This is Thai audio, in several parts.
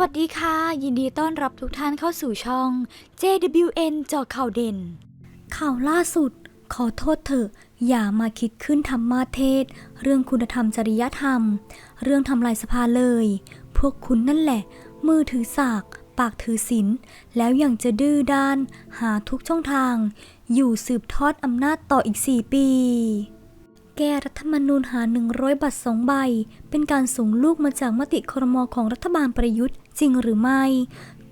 วัสดีค่ะ ยินดีต้อนรับทุกท่านเข้าสู่ช่อง JWN จอข่าวเด่น ข่าวล่าสุด ขอโทษเถอะ อย่ามาคิดขึ้นธรรมาเทศ เรื่องคุณธรรมจริยธรรม เรื่องทำลายสภาเลย พวกคุณนั่นแหละ มือถือสาก ปากถือศีลแล้วยังจะดื้อด้าน หาทุกช่องทาง อยู่สืบทอดอำนาจต่ออีก 4 ปีแก้รัฐธรรมนูญหา 100บัตรสองใบ เป็นการส่งลูกมาจากมติครมของรัฐบาลประยุทธ์ จริงหรือไม่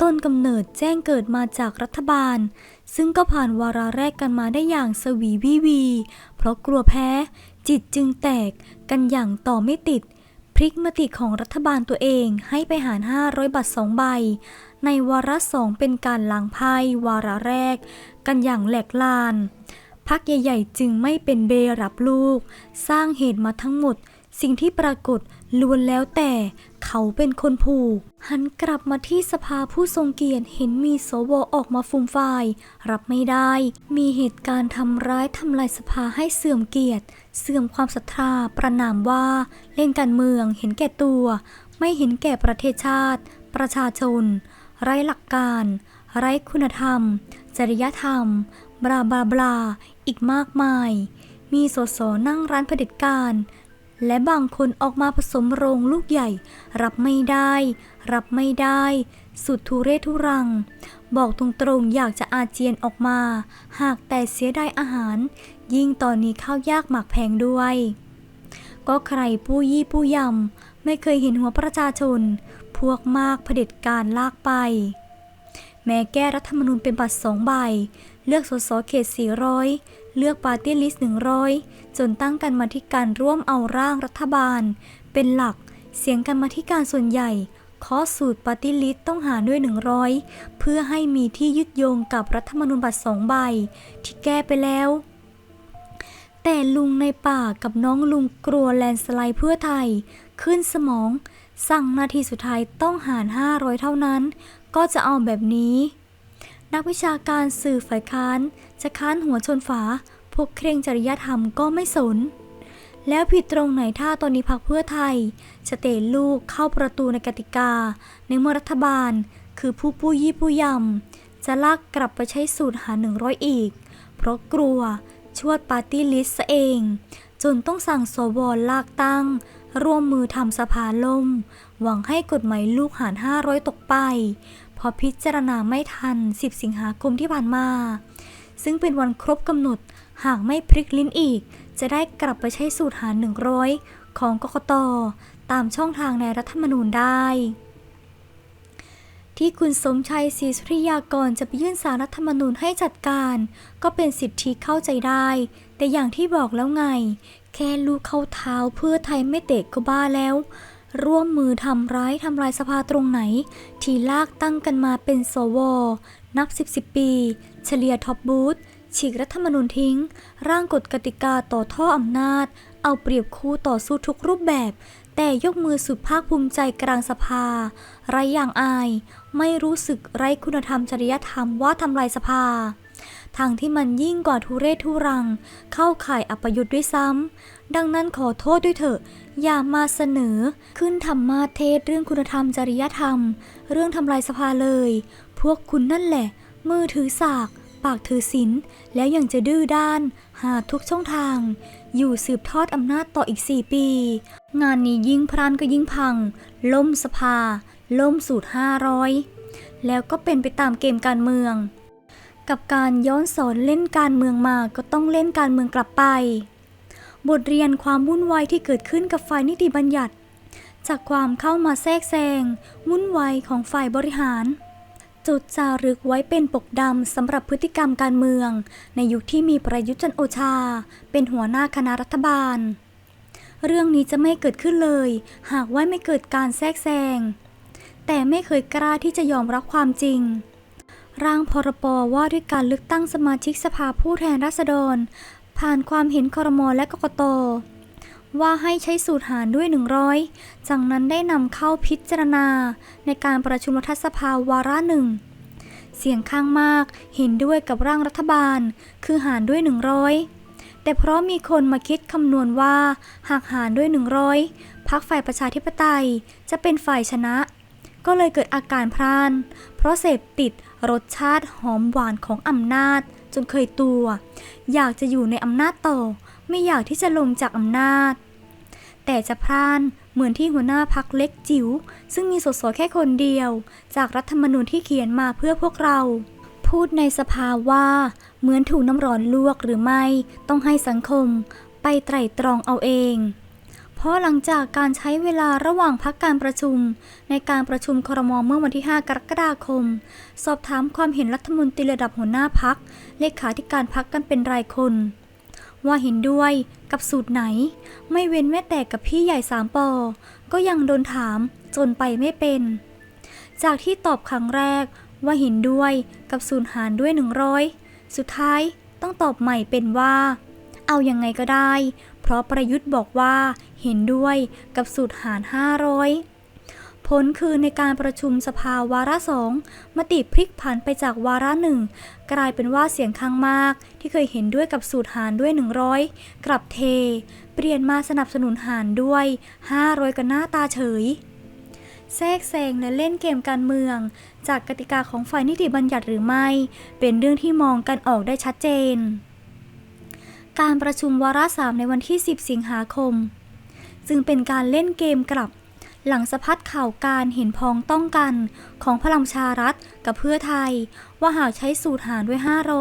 ต้นกำเนิดแจ้งเกิดมาจากรัฐบาล ซึ่งก็ผ่านวาระแรกกันมาได้อย่างสวีวิวี เพราะกลัวแพ้ จิตจึงแตกกันอย่างต่อไม่ติด พลิกมติของรัฐบาลตัวเองให้ไปหาร 500บัตรสองใบ ในวาระสองเป็นการล้างไพ่วาระแรก กันอย่างแหลกลานพักใหญ่ ๆ จึงไม่เป็นเบรับลูก สร้างเหตุมาทั้งหมด สิ่งที่ปรากฏ ล้วนแล้วแต่เขาเป็นคนผูก หันกลับมาที่สภาผู้ทรงเกียรติเห็นมีสวออกมาฟูมฟาย รับไม่ได้ มีเหตุการณ์ทำร้ายทำลายสภาให้เสื่อมเกียรติ เสื่อมความศรัทธาประนามว่าเล่นการเมืองเห็นแก่ตัว ไม่เห็นแก่ประเทศชาติ ประชาชน ไร้หลักการ ไร้คุณธรรม จริยธรรม บลาบลาบลาอีกมากมาย มีสสนั่งร้านเผด็จการ และบางคนออกมาผสมโรงลูกใหญ่ รับไม่ได้ รับไม่ได้ สุดทุเรศทุรัง บอกตรงๆอยากจะอาเจียนออกมา หากแต่เสียดายอาหาร ยิ่งตอนนี้ข้าวยากหมากแพงด้วย ก็ใครผู้ยี่ผู้ยำ ไม่เคยเห็นหัวประชาชน พวกมากเผด็จการลากไป แม้แก้รัฐธรรมนูญเป็นบัตรสองใบ เลือกสสเขต400 เลือกปาร์ตี้ลิสต์100 จนตั้งกันมาที่การร่วมเอาร่างรัฐบาล เป็นหลักเสียงกันมาที่การส่วนใหญ่ขอสูตรปาร์ตี้ลิสต์ต้องหารด้วย 100 เพื่อให้มีที่ยึดโยงกับรัฐธรรมนูญบัตรสองใบ ที่แก้ไปแล้ว แต่ลุงในป่ากับน้องลุงกลัวแลนสไลด์เพื่อไทย ขึ้นสมอง สั่งนาทีสุดท้ายต้องหาร 500 เท่านั้น ก็จะเอาแบบนี้ นักวิชาการสื่อฝ่ายค้าน จะค้านหัวชนฝา พวกเคร่งจริยธรรมก็ไม่สน แล้วผิดตรงไหนถ้าตอนนี้พักเพื่อไทย จะเตะลูกเข้าประตูในกติกา ในเมื่อรัฐบาล คือผู้ปู้ยี่ผู้ยำ จะลากกลับไปใช้สูตรหาร100 อีก เพราะกลัวชวดปาร์ตี้ลิสต์ซะเอง จนต้องสั่งสวลากตั้ง ร่วมมือทำสภาล่ม หวังให้กฎหมายลูกหาร 500 ตกไป พอพิจารณาไม่ทัน 10 สิงหาคมที่ผ่านมา ซึ่งเป็นวันครบกำหนดหากไม่พลิกลิ้นอีก จะได้กลับไปใช้สูตรหาร 100 ของกกตตามช่องทางในรัฐธรรมนูญได้ ที่คุณสมชัยศรีสุริยากรจะไปยื่นสารรัฐธรรมนูญให้จัดการ ก็เป็นสิทธิเข้าใจได้ แต่อย่างที่บอกแล้วไง แค่ลูกเข้าเท้าเพื่อไทยไม่เตะก็บ้าแล้ว ร่วมมือทำร้ายทำลายสภาตรงไหน ที่ลากตั้งกันมาเป็นสว นับสิบสิบปี เฉลี่ยท็อปบูธฉีกรัฐธรรมนูญทิ้ง ร่างกฎกติกาต่อท่ออำนาจ เอาเปรียบคู่ต่อสู้ทุกรูปแบบ แต่ยกมือสุดภาคภูมิใจกลางสภา ไรอย่างอาย ไม่รู้สึกไรคุณธรรมจริยธรรมว่าทำลายสภาทางที่มันยิ่งกว่าทุเรศทุรัง เข้าข่ายอัปยุทธ์ด้วยซ้ำ ดังนั้นขอโทษด้วยเถอะ อย่ามาเสนอขึ้นธรรมาเทศเรื่องคุณธรรมจริยธรรม เรื่องทำลายสภาเลย พวกคุณนั่นแหละ มือถือสาก ปากถือศีลแล้วยังจะดื้อด้าน หาทุกช่องทาง อยู่สืบทอดอำนาจต่ออีก4ปี งานนี้ยิ่งพรานก็ยิ่งพัง ล่มสภา ล่มสูตร500แล้วก็เป็นไปตามเกมการเมือง กับการย้อนสอนเล่นการเมืองมาก็ต้องเล่นการเมืองกลับไป บทเรียนความวุ่นวายที่เกิดขึ้นกับฝ่ายนิติบัญญัติ จากความเข้ามาแทรกแซงวุ่นวายของฝ่ายบริหาร จุดจารึกไว้เป็นปกดำสำหรับพฤติกรรมการเมือง ในยุคที่มีประยุทธ์จันโอชา เป็นหัวหน้าคณะรัฐบาล เรื่องนี้จะไม่เกิดขึ้นเลย หากว่าไม่เกิดการแทรกแซงแต่ไม่เคยกล้าที่จะยอมรับความจริงร่างพรบว่าด้วยการเลือกตั้งสมาชิกสภาผู้แทนราษฎร ผ่านความเห็นครมและกกตว่าให้ใช้สูตรหารด้วย 100 จากนั้นได้นำเข้าพิจารณาในการประชุมรัฐสภาวาระหนึ่ง เสียงข้างมากเห็นด้วยกับร่างรัฐบาล คือหารด้วย 100 แต่เพราะมีคนมาคิดคำนวณว่าหากหารด้วย 100พักฝ่ายประชาธิปไตยจะเป็นฝ่ายชนะ ก็เลยเกิดอาการพราน เพราะเสพติดรสชาติหอมหวานของอำนาจ จนเคยตัว อยากจะอยู่ในอำนาจต่อ ไม่อยากที่จะลงจากอำนาจ แต่จะพรานเหมือนที่หัวหน้าพักเล็กจิ๋วซึ่งมีสสแค่คนเดียว จากรัฐธรรมนูญที่เขียนมาเพื่อพวกเรา พูดในสภาว่าเหมือนถูกน้ำร้อนลวกหรือไม่ ต้องให้สังคม ไปไตร่ตรองเอาเอง เพราะหลังจากการใช้เวลาระหว่างพักการประชุม ในการประชุมครมเมื่อวันที่ 5 กรกฎาคม สอบถามความเห็นรัฐมนตรีระดับหัวหน้าพักเลขาธิการพักกันเป็นรายคน ว่าเห็นด้วยกับสูตรไหน ไม่เว้นแม้แต่กับพี่ใหญ่สามปอ ก็ยังโดนถามจนไปไม่เป็น จากที่ตอบครั้งแรกว่าเห็นด้วยกับสูตรหารด้วย 100 สุดท้ายต้องตอบใหม่เป็นว่า เอายังไงก็ได้ เพราะประยุทธ์บอกว่าเห็นด้วยกับสูตรหาร 500 ผลคือในการประชุมสภาวาระสองมติพลิกผันไปจากวาระหนึ่งกลายเป็นว่าเสียงข้างมาก ที่เคยเห็นด้วยกับสูตรหารด้วย 100 กลับเท เปลี่ยนมาสนับสนุนหารด้วย 500 กันหน้าตาเฉยแทรกแซงและเล่นเกมการเมือง จากกติกาของฝ่ายนิติบัญญัติหรือไม่ เป็นเรื่องที่มองกันออกได้ชัดเจน การประชุมวาระสามในวันที่ 10 สิงหาคมจึงเป็นการเล่นเกมกลับ หลังสะพัดข่าวการเห็นพ้องต้องกันของพลังชารัฐกับเพื่อไทย ว่าหากใช้สูตรหารด้วย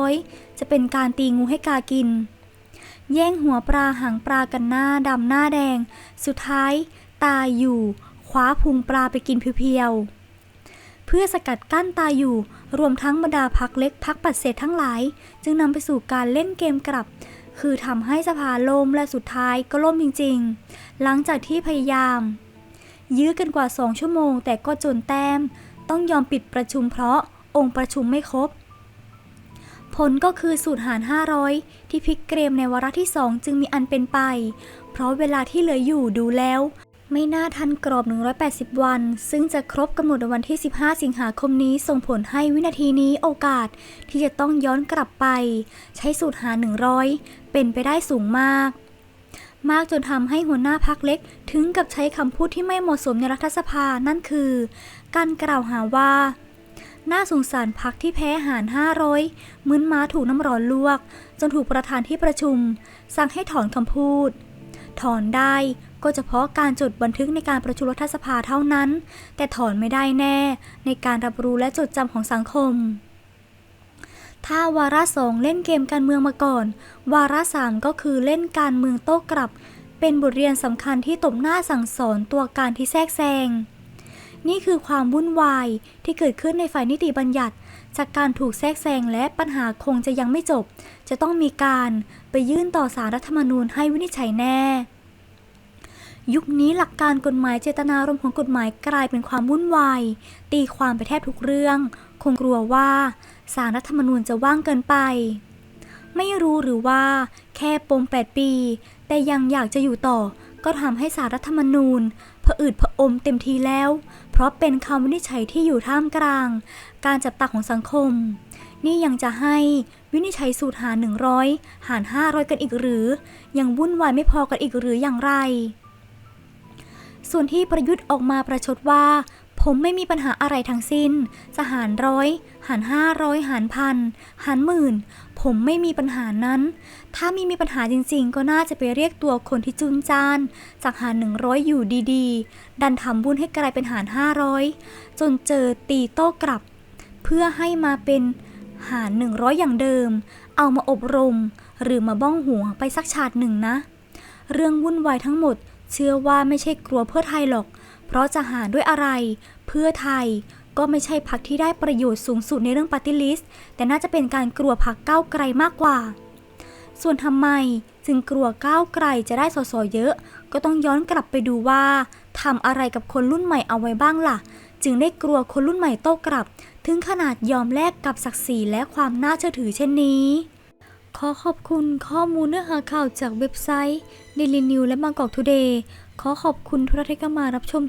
500 จะเป็นการตีงูให้กากิน แย่งหัวปลาหางปลากันหน้าดำหน้าแดง สุดท้ายตายอยู่คว้าพุงปลาไปกินเพียวๆ เพื่อสกัดกั้นตายอยู่ รวมทั้งบรรดาพักเล็กพักปัดเศษทั้งหลาย จึงนำไปสู่การเล่นเกมกลับ คือทำให้สภาล่มและสุดท้ายก็ล่มจริงๆ หลังจากที่พยายาม ยื้อกันกว่า2ชั่วโมง แต่ก็จนแต้ม ต้องยอมปิดประชุมเพราะองค์ประชุมไม่ครบ ผลก็คือสูตรหาร 500 ที่พลิกเกมในวาระที่2จึงมีอันเป็นไป เพราะเวลาที่เหลืออยู่ดูแล้ว ไม่น่าทันกรอบ 180 วัน ซึ่งจะครบกำหนดวันที่ 15 สิงหาคมนี้ส่งผลให้วินาทีนี้โอกาสที่จะต้องย้อนกลับไป ใช้สูตรหาร 100 เป็นไปได้สูงมาก มากจนทำให้หัวหน้าพักเล็กถึงกับใช้คำพูดที่ไม่เหมาะสมในรัฐสภานั่นคือ การกล่าวหาว่าน่าสงสารพักที่แพ้หาร 500เหมือนม้าถูกน้ำร้อนลวก จนถูกประธานที่ประชุม สั่งให้ถอนคำพูด ถอนได้ ก็เฉพาะการจดบันทึกในการประชุมรัฐสภาเท่านั้น แต่ถอนไม่ได้แน่ ในการรับรู้และจดจำของสังคม ถ้าวาระสองเล่นเกมการเมืองมาก่อน วาระสามก็คือเล่นการเมืองโต้กลับ เป็นบทเรียนสำคัญที่ตบหน้าสั่งสอนตัวการที่แทรกแซงนี่คือความวุ่นวายที่เกิดขึ้นในฝ่ายนิติบัญญัติ จากการถูกแทรกแซงและปัญหาคงจะยังไม่จบ จะต้องมีการไปยื่นต่อสารรัฐธรรมนูญให้วินิจฉัยแน่ ยุคนี้หลักการกฎหมายเจตนารมณ์ของกฎหมายกลายเป็นความวุ่นวาย ตีความไปแทบทุกเรื่อง คงกลัวว่าสารรัฐธรรมนูญจะว่างเกินไป ไม่รู้หรือว่าแค่ปม 8 ปี แต่ยังอยากจะอยู่ต่อ ก็ทำให้สารรัฐธรรมนูญผะอืดผะอมเต็มทีแล้ว เพราะเป็นคำวินิจฉัยที่อยู่ท่ามกลาง การจับตาของสังคม นี่ยังจะให้วินิจฉัยสูตรหาร100 หาร 500 กันอีกหรือ ยังวุ่นวายไม่พอกันอีกหรืออย่างไร ส่วนที่ประยุทธ์ออกมาประชดว่า ผมไม่มีปัญหาอะไรทั้งสิ้น จะหารร้อย หารห้าร้อยหารพัน หารหมื่น ผมไม่มีปัญหานั้น ถ้ามีมีปัญหาจริงๆ ก็น่าจะไปเรียกตัวคนที่จุนจาน จากหารหนึ่งร้อยอยู่ดีๆ ดันทำบุญให้กลายเป็นหารห้าร้อยจนเจอตีโต้กลับ เพื่อให้มาเป็นหารหนึ่งร้อยอย่างเดิม เอามาอบรม หรือมาบ้องหัวไปสักฉาดหนึ่งนะ เรื่องวุ่นวายทั้งหมด เชื่อว่าไม่ใช่กลัวเพื่อไทยหรอก เพราะจะหาด้วยอะไร เพื่อไทยก็ไม่ใช่พักที่ได้ประโยชน์สูงสุดในเรื่องปฏิลิสแต่น่าจะเป็นการกลัวพักก้าวไกลมากกว่า ส่วนทำไมจึงกลัวก้าวไกลจะได้สสเยอะ ก็ต้องย้อนกลับไปดูว่าทำอะไรกับคนรุ่นใหม่เอาไว้บ้างล่ะ จึงได้กลัวคนรุ่นใหม่โต้กลับ ถึงขนาดยอมแลกกับศักดิ์ศรีและความน่าเชื่อถือเช่นนี้ ขอขอบคุณข้อมูลเนื้อหาข่าวจากเว็บไซต์ Daily News และบางกอกทูเดย์ขอขอบคุณทุกท่านที่เข้ามารับชม